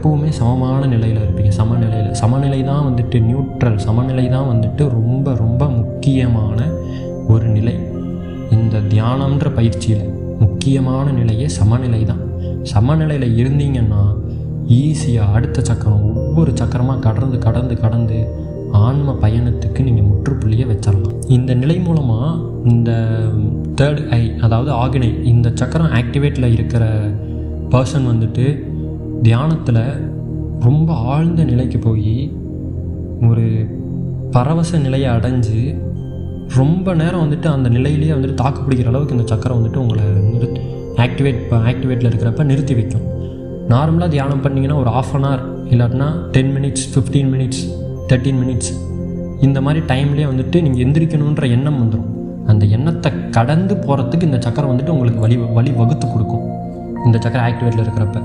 எப்போவுமே சமமான நிலையில் இருப்பீங்க. சமநிலையில் சமநிலை தான் வந்துட்டு நியூட்ரல் சமநிலை தான் வந்துட்டு ரொம்ப ரொம்ப முக்கியமான ஒரு நிலை. இந்த தியானம்ன்ற பயிற்சியில் முக்கியமான நிலையே சமநிலை தான். சமநிலையில் இருந்தீங்கன்னா ஈஸியாக அடுத்த சக்கரம் ஒவ்வொரு சக்கரமாக கடந்து கடந்து கடந்து ஆன்ம பயணத்துக்கு நீங்கள் முற்றுப்புள்ளியை வச்சிடலாம் இந்த நிலை மூலமாக இந்த தேர்ட் ஐ அதாவது ஆகினை இந்த சக்கரம் ஆக்டிவேட்டில் இருக்கிற பர்சன் வந்துட்டு தியானத்தில் ரொம்ப ஆழ்ந்த நிலைக்கு போய் ஒரு பரவச நிலையை அடைஞ்சு ரொம்ப நேரம் வந்துட்டு அந்த நிலையிலேயே வந்துட்டு தாக்கு பிடிக்கிற அளவுக்கு இந்த சக்கரம் வந்துட்டு உங்களை நிறுத்தி ஆக்டிவேட் ஆக்டிவேட்டில் இருக்கிறப்ப நிறுத்தி வைக்கும். நார்மலாக தியானம் பண்ணிங்கன்னா ஒரு ஆஃப் அன் ஹவர் இல்லாட்டினா ten minutes fifteen minutes thirteen minutes இந்த மாதிரி டைம்லேயே வந்துட்டு நீங்கள் எந்திரிக்கணுன்ற எண்ணம் வந்துடும் அந்த எண்ணத்தை கடந்து போகிறதுக்கு இந்த சக்கரம் வந்துட்டு உங்களுக்கு வழி வழி வகுத்து கொடுக்கும். இந்த சக்கரம் ஆக்டிவேட்டில் இருக்கிறப்ப.